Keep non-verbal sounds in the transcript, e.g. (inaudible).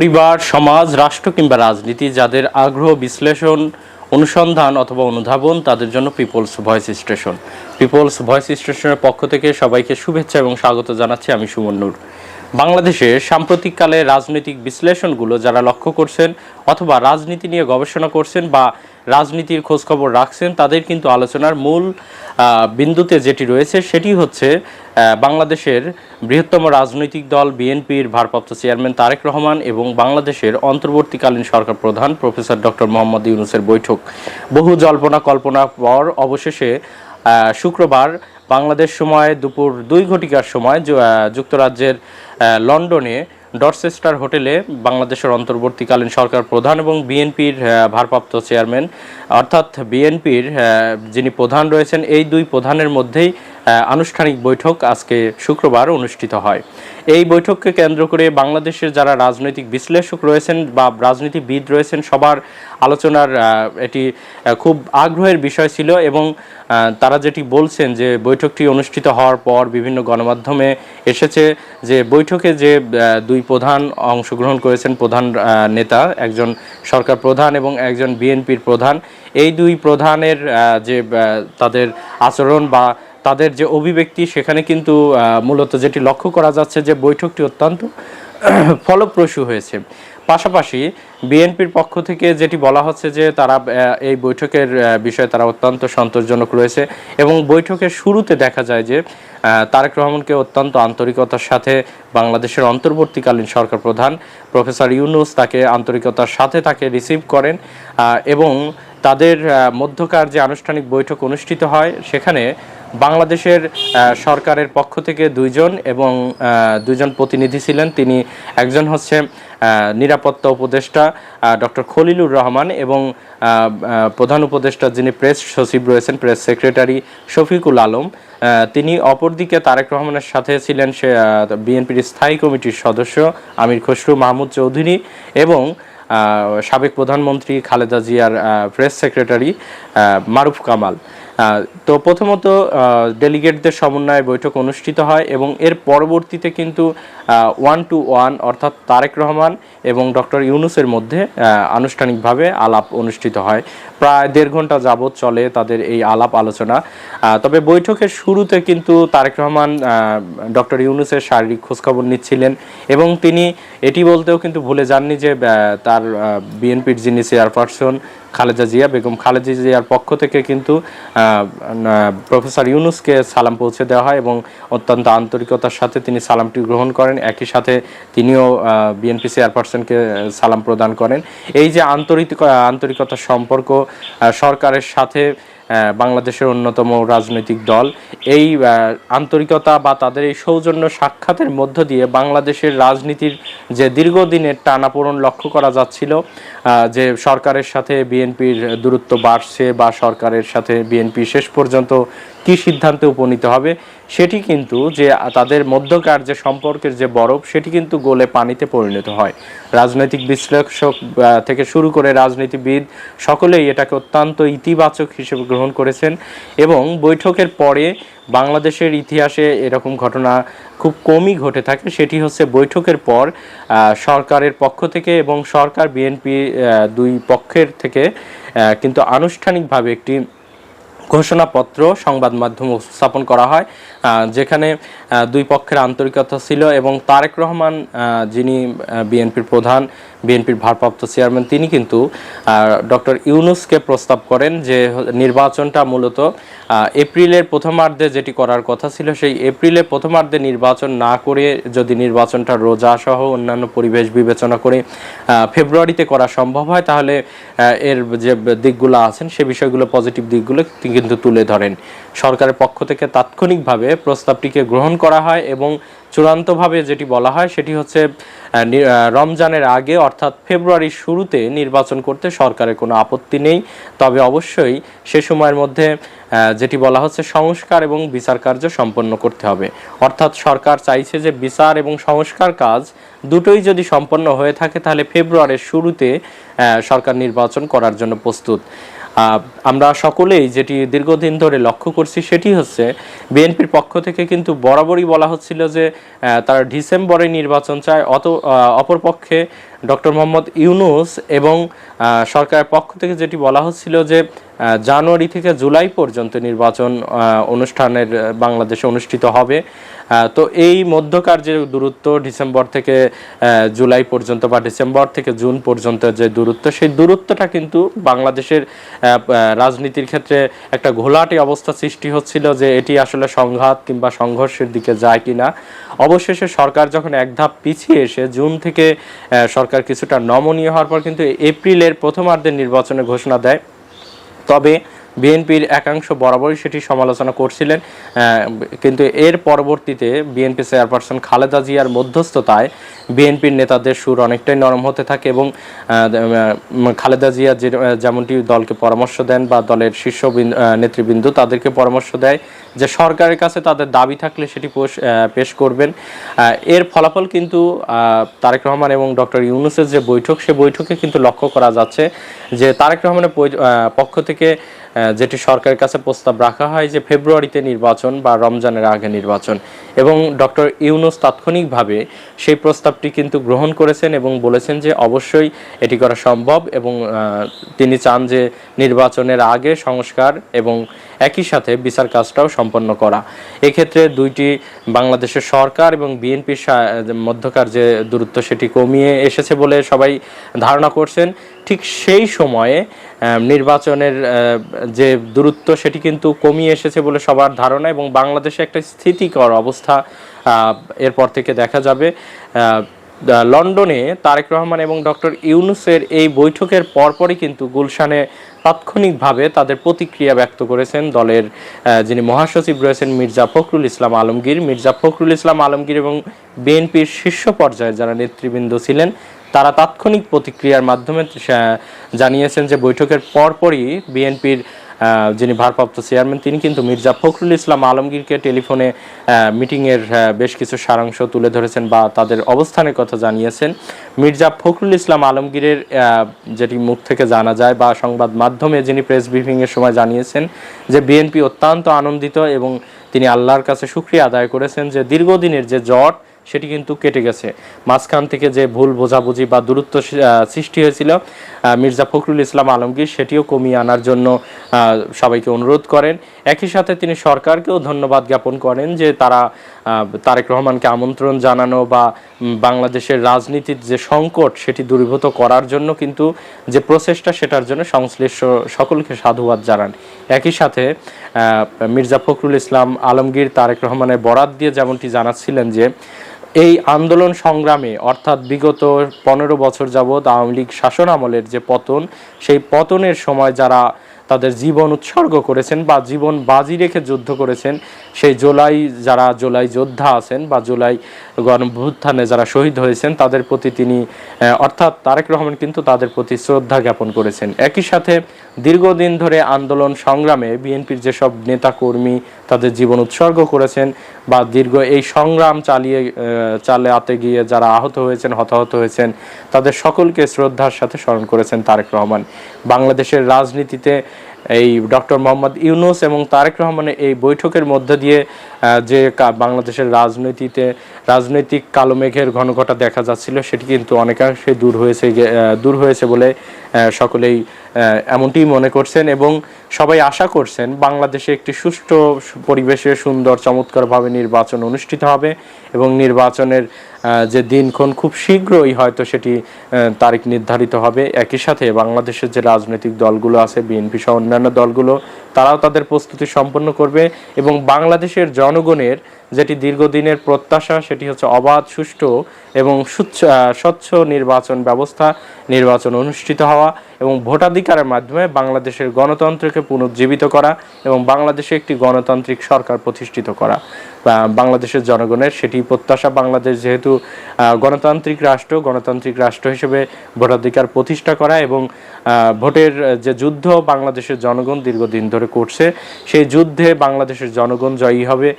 পরিবার, সমাজ, রাষ্ট্র কিংবা রাজনীতি যাদের আগ্রহ, বিশ্লেষণ, অনুসন্ধান অথবা অনুধাবন, তাদের জন্য people's voice station people's voice স্টেশনের পক্ষ থেকে সবাইকে শুভেচ্ছা এবং স্বাগত জানাচ্ছি আমি সুমন নূর। বাংলাদেশে সাম্প্রতিককালে রাজনৈতিক বিশ্লেষণগুলো যারা লক্ষ্য করছেন অথবা রাজনীতি নিয়ে গবেষণা করছেন বা রাজনীতির খোঁজখবর রাখছেন, তাদের কিন্তু আলোচনার মূল বিন্দুতে যেটি রয়েছে সেটি হচ্ছে বাংলাদেশের বৃহত্তম রাজনৈতিক দল বিএনপির ভারপ্রাপ্ত চেয়ারম্যান তারেক রহমান এবং বাংলাদেশের অন্তর্বর্তীকালীন সরকার প্রধান প্রফেসর ডক্টর মোহাম্মদ ইউনুসের বৈঠক। বহু জল্পনা কল্পনা পর অবশেষে শুক্রবার বাংলাদেশ সময় দুপুর দুই ঘটিকার সময় যুক্তরাজ্যের লন্ডনে ডরসেস্টার হোটেলে বাংলাদেশের অন্তর্বর্তীকালীন সরকার প্রধান এবং বিএনপির ভারপ্রাপ্ত চেয়ারম্যান, অর্থাৎ বিএনপির যিনি প্রধান রয়েছেন, এই দুই প্রধানের মধ্যেই আনুষ্ঠানিক বৈঠক আজকে শুক্রবার অনুষ্ঠিত হয়। এই বৈঠককে কেন্দ্র করে বাংলাদেশের যারা রাজনৈতিক বিশ্লেষক রয়েছেন বা রাজনীতিবিদ রয়েছেন, সবার আলোচনার এটি খুব আগ্রহের বিষয় ছিল এবং তারা যেটি বলছেন যে বৈঠকটি অনুষ্ঠিত হওয়ার পর বিভিন্ন গণমাধ্যমে এসেছে যে বৈঠকে যে দুই প্রধান অংশগ্রহণ করেছেন, প্রধান নেতা, একজন সরকার প্রধান এবং একজন বিএনপির প্রধান, এই দুই প্রধানের যে তাদের আচরণ বা তাদের যে অভিব্যক্তি, সেখানে কিন্তু মূলত যেটি লক্ষ্য করা যাচ্ছে যে বৈঠকটি অত্যন্ত (clears throat) ফলপ্রসূ হয়েছে। পাশাপাশি বিএনপির পক্ষ থেকে যেটি বলা হচ্ছে যে তারা এই বৈঠকের বিষয়ে তারা অত্যন্ত সন্তোষজনক রয়েছে এবং বৈঠকের শুরুতে দেখা যায় যে তারেক রহমানকে অত্যন্ত আন্তরিকতার সাথে বাংলাদেশের অন্তর্বর্তীকালীন সরকার প্রধান প্রফেসর ইউনুস তাকে আন্তরিকতার সাথে তাকে রিসিভ করেন এবং তাদের মধ্যকার যে আনুষ্ঠানিক বৈঠক অনুষ্ঠিত হয়, সেখানে বাংলাদেশের সরকারের পক্ষ থেকে দুইজন এবং আহ, দুইজন প্রতিনিধি ছিলেন। তিনি একজন হচ্ছে নিরাপত্তা উপদেষ্টা ডক্টর খলিলুর রহমান এবং প্রধান উপদেষ্টা যিনি প্রেস সচিব রয়েছেন প্রেস সেক্রেটারি শফিকুল আলম। তিনি অপরদিকে তারেক রহমানের সাথে ছিলেন সে বিএনপির স্থায়ী কমিটির সদস্য আমির খসরু মাহমুদ চৌধুরী এবং সাবেক প্রধানমন্ত্রী খালেদা জিয়ার প্রেস সেক্রেটারি মারুফ কামাল। তো প্রথমত ডেলিগেটদের সমন্বয়ে বৈঠক অনুষ্ঠিত হয় এবং এর পরবর্তীতে কিন্তু ওয়ান টু ওয়ান অর্থাৎ তারেক রহমান এবং ডক্টর ইউনুসের মধ্যে আনুষ্ঠানিকভাবে আলাপ অনুষ্ঠিত হয়। প্রায় দেড় ঘণ্টা যাবৎ চলে তাদের এই আলাপ আলোচনা। তবে বৈঠকের শুরুতে কিন্তু তারেক রহমান ডক্টর ইউনুসের শারীরিক খোঁজখবর নিচ্ছিলেন এবং তিনি এটি বলতেও কিন্তু ভুলে যাননি যে তার বিএনপির যিনি চেয়ারপারসন খালেদা জিয়া, বেগম খালেদা জিয়ার পক্ষ থেকে কিন্তু প্রফেসর ইউনুসকে সালাম পৌঁছে দেওয়া হয় এবং অত্যন্ত আন্তরিকতার সাথে তিনি সালামটি গ্রহণ করেন। একই সাথে তিনিও বিএনপি চেয়ারপারসনকে সালাম প্রদান করেন। এই যে আন্তরিক আন্তরিকতার সম্পর্ক সরকারের সাথে বাংলাদেশের অন্যতম রাজনৈতিক দল। এই আন্তরিকতা বা তাদের এই সৌজন্য সাক্ষাতের মধ্য দিয়ে বাংলাদেশের রাজনীতির যে দীর্ঘদিনের টানাপোড়ন লক্ষ্য করা যাচ্ছিল যে সরকারের সাথে বিএনপির দূরত্ব বাড়ছে বা সরকারের সাথে বিএনপি শেষ পর্যন্ত কি সিদ্ধান্তে উপনীত হবে সেটি কিন্তু যে তাদের মধ্যকার যে সম্পর্কের যে বরফ, সেটি কিন্তু গলে পানিতে পরিণত হয়। রাজনৈতিক বিশ্লেষক থেকে শুরু করে রাজনীতিবিদ সকলেই এটাকে অত্যন্ত ইতিবাচক হিসেবে গ্রহণ করেছেন এবং বৈঠকের পরে বাংলাদেশের ইতিহাসে এরকম ঘটনা খুব কমই ঘটে থাকে। সেটি হচ্ছে বৈঠকের পর সরকারের পক্ষ থেকে এবং সরকার বিএনপি দুই পক্ষের থেকে কিন্তু আনুষ্ঠানিকভাবে একটি ঘোষণাপত্র সংবাদ মাধ্যমে উপস্থাপন করা হয়। যেখানে দুই পক্ষের আন্তরিকতা ছিল এবং তারেক রহমান যিনি বিএনপির প্রধান, বিএনপির ভারপ্রাপ্ত চেয়ারম্যান, তিনি কিন্তু ডক্টর ইউনুসকে প্রস্তাব করেন যে নির্বাচনটা মূলত এপ্রিলের প্রথমার্ধে যেটি করার কথা ছিল, সেই এপ্রিলের প্রথমার্ধে নির্বাচন না করে যদি নির্বাচনটা রোজা সহ অন্যান্য পরিবেশ বিবেচনা করে ফেব্রুয়ারিতে করা সম্ভব হয়, তাহলে এর যে দিকগুলো আছেন, সে বিষয়গুলো পজিটিভ দিকগুলো কিন্তু তুলে ধরেন। সরকারের পক্ষ থেকে তাৎক্ষণিকভাবে প্রস্তাবটিকে গ্রহণ করা হয় এবং চূড়ান্তভাবে যেটি বলা হয় সেটি হচ্ছে রমজানের আগে অর্থাৎ ফেব্রুয়ারির শুরুতে নির্বাচন করতে সরকারের কোনো আপত্তি নেই। তবে অবশ্যই সে সময়ের মধ্যে যেটি বলা হচ্ছে সংস্কার এবং বিচার কার্য সম্পন্ন করতে হবে। অর্থাৎ সরকার চাইছে যে বিচার এবং সংস্কার কাজ দুটোই যদি সম্পন্ন হয়ে থাকে, তাহলে ফেব্রুয়ারির শুরুতে সরকার নির্বাচন করার জন্য প্রস্তুত। আমরা সকলেই যেটি দীর্ঘদিন ধরে লক্ষ্য করছি সেটি হচ্ছে বিএনপির পক্ষ থেকে কিন্তু বরাবরই বলা হচ্ছিল যে তারা ডিসেম্বরে নির্বাচন চায়, অত অপরপক্ষে ডক্টর মোহাম্মদ ইউনুস এবং সরকারের পক্ষ থেকে যেটি বলা হচ্ছিল যে জানুয়ারি থেকে জুলাই পর্যন্ত নির্বাচন অনুষ্ঠানের বাংলাদেশে অনুষ্ঠিত হবে। তো এই মধ্যকার যে দূরত্ব ডিসেম্বর থেকে জুলাই পর্যন্ত বা ডিসেম্বর থেকে জুন পর্যন্ত যে দূরত্ব সেই দূরত্বটা কিন্তু বাংলাদেশের রাজনীতির ক্ষেত্রে একটা ঘোলাটে অবস্থা সৃষ্টি হচ্ছিল যে এটি আসলে সংঘাত কিংবা সংঘর্ষের দিকে যায় কিনা। অবশেষে সরকার যখন এক ধাপ পিছিয়ে এসে জুন থেকে আহ, সরকার কিছুটা নমনীয় হওয়ার পর কিন্তু এপ্রিলের প্রথমার্ধের নির্বাচনের ঘোষণা দেয়। তবে বিএনপির একাংশ বরাবরই সেটি সমালোচনা করছিলেন। কিন্তু এর পরবর্তীতে বিএনপি চেয়ারপারসন খালেদা জিয়ার মধ্যস্থতায় বিএনপির নেতাদের সুর অনেকটাই নরম হতে থাকে এবং খালেদা জিয়া যেমনটি দলকে পরামর্শ দেন বা দলের শীর্ষ বিন- নেতৃবৃন্দ তাদেরকে পরামর্শ দেয় যে সরকারের কাছে তাদের দাবি থাকলে সেটি পেশ করবেন। এর ফলাফল কিন্তু তারেক রহমান এবং ডক্টর ইউনুসের যে বৈঠক, সে বৈঠকে কিন্তু লক্ষ্য করা যাচ্ছে যে তারেক রহমানের পক্ষ থেকে যেটি সরকারের কাছে প্রস্তাব রাখা হয় যে ফেব্রুয়ারিতে নির্বাচন বা রমজানের আগে নির্বাচন। এবং ডক্টর ইউনুস তাৎক্ষণিকভাবে সেই প্রস্তাবটি কিন্তু গ্রহণ করেছেন এবং বলেছেন যে অবশ্যই এটি করা সম্ভব এবং তিনি চান যে নির্বাচনের আগে সংস্কার এবং একই সাথে বিচার কাজটাও সম্পন্ন করা। এক্ষেত্রে দুইটি বাংলাদেশের সরকার এবং বিএনপির মধ্যকার যে দূরত্ব সেটি কমিয়ে এসেছে বলে সবাই ধারণা করছেন। ঠিক সেই সময়ে নির্বাচনের যে দূরত্ব সেটি কিন্তু কমিয়ে এসেছে বলে সবার ধারণা এবং বাংলাদেশে একটা স্থিতিকর অবস্থা এরপর থেকে দেখা যাবে। লন্ডনে তারেক রহমান এবং ডক্টর ইউনুসের এই বৈঠকের পরপরই কিন্তু গুলশানে তাৎক্ষণিকভাবে তাদের প্রতিক্রিয়া ব্যক্ত করেছেন দলের যিনি মহাসচিব রয়েছেন মির্জা ফখরুল ইসলাম আলমগীর। মির্জা ফখরুল ইসলাম আলমগীর এবং বিএনপির শীর্ষ পর্যায়ে যারা নেতৃবৃন্দ ছিলেন, তারা তাৎক্ষণিক প্রতিক্রিয়ার মাধ্যমে জানিয়েছেন যে বৈঠকের পরপরই বিএনপির যিনি ভারপ্রাপ্ত চেয়ারম্যান, তিনি কিন্তু মির্জা ফখরুল ইসলাম আলমগীরকে টেলিফোনে মিটিংয়ের বেশ কিছু সারাংশ তুলে ধরেছেন বা তাদের অবস্থানের কথা জানিয়েছেন। মির্জা ফখরুল ইসলাম আলমগীরের যেটি মুখ থেকে জানা যায় বা সংবাদ মাধ্যমে যিনি প্রেস ব্রিফিংয়ের সময় জানিয়েছেন যে বিএনপি অত্যন্ত আনন্দিত এবং তিনি আল্লাহর কাছে সুক্রিয়া আদায় করেছেন যে দীর্ঘদিনের যে জট সেটি কিন্তু কেটে গেছে। মাঝখান থেকে যে ভুল বোঝাবুঝি বা দূরত্ব সৃষ্টি হয়েছিল মির্জা ফখরুল ইসলাম আলমগীর, সেটিও কমিয়ে আনার জন্য সবাইকে অনুরোধ করেন। একই সাথে তিনি সরকারকেও ধন্যবাদ জ্ঞাপন করেন যে তারা তারেক রহমানকে আমন্ত্রণ জানানো বা বাংলাদেশের রাজনীতির যে সংকট, সেটি দূরীভূত করার জন্য কিন্তু যে প্রচেষ্টা, সেটার জন্য সংশ্লিষ্ট সকলকে সাধুবাদ জানান। একই সাথে মির্জা ফখরুল ইসলাম আলমগীর, তারেক রহমানের বরাত দিয়ে যেমনটি জানাচ্ছিলেন যে এই আন্দোলন সংগ্রামে, অর্থাৎ বিগত পনেরো বছর যাবৎ আওয়ামী লীগ শাসন আমলের যে পতন, সেই পতনের সময় যারা তাদের জীবন উৎসর্গ করেছেন বা জীবন বাজি রেখে যুদ্ধ করেছেন, সেই জোলাই যারা জোলাই যোদ্ধা আছেন বা জুলাই গণভ্যুত্থানে যারা শহীদ হয়েছেন, তাদের প্রতি তিনি অর্থাৎ তারেক রহমান কিন্তু তাদের প্রতি শ্রদ্ধা জ্ঞাপন করেছেন। একই সাথে দীর্ঘদিন ধরে আন্দোলন সংগ্রামে বিএনপির যেসব নেতা কর্মী তাদের জীবন উৎসর্গ করেছেন বা দীর্ঘ এই সংগ্রাম চালিয়ে চালে চালাতে গিয়ে যারা আহত হয়েছেন, হতাহত হয়েছেন, তাদের সকলকে শ্রদ্ধার সাথে স্মরণ করেছেন তারেক রহমান। বাংলাদেশের রাজনীতিতে এই ডক্টর মোহাম্মদ ইউনুস এবং তারেক রহমানের এই বৈঠকের মধ্যে দিয়ে যে বাংলাদেশের রাজনীতিতে রাজনৈতিক কালো মেঘের ঘনঘটা দেখা যাচ্ছিল সেটি কিন্তু অনেকাংশে দূর হয়েছে দূর হয়েছে বলে সকলেই আহ, এমনটিই মনে করছেন এবং সবাই আশা করছেন বাংলাদেশে একটি সুষ্ঠু পরিবেশে সুন্দর চমৎকারভাবে নির্বাচন অনুষ্ঠিত হবে এবং নির্বাচনের যে দিনক্ষণ খুব শীঘ্রই হয়তো সেটি তারিখ নির্ধারিত হবে। একই সাথে বাংলাদেশের যে রাজনৈতিক দলগুলো আছে বিএনপি সহ অন্যান্য দলগুলো তারাও তাদের প্রস্তুতি সম্পন্ন করবে এবং বাংলাদেশের জনগণের যেটি দীর্ঘদিনের প্রত্যাশা, সেটি হচ্ছে অবাধ, সুষ্ঠু এবং স্বচ্ছ নির্বাচন ব্যবস্থা, নির্বাচন অনুষ্ঠিত হওয়া এবং ভোটাধিকারের মাধ্যমে বাংলাদেশের গণতন্ত্রকে পুনর্জীবিত করা এবং বাংলাদেশে একটি গণতান্ত্রিক সরকার প্রতিষ্ঠিত করা। বাংলাদেশের জনগণের সেটি প্রত্যাশা। বাংলাদেশ যেহেতু গণতান্ত্রিক রাষ্ট্র গণতান্ত্রিক রাষ্ট্র হিসেবে ভোটাধিকার প্রতিষ্ঠা করা এবং ভোটের যে যুদ্ধ বাংলাদেশের জনগণ দীর্ঘদিন ধরে করছে, সেই যুদ্ধে বাংলাদেশের জনগণ জয়ী হবে।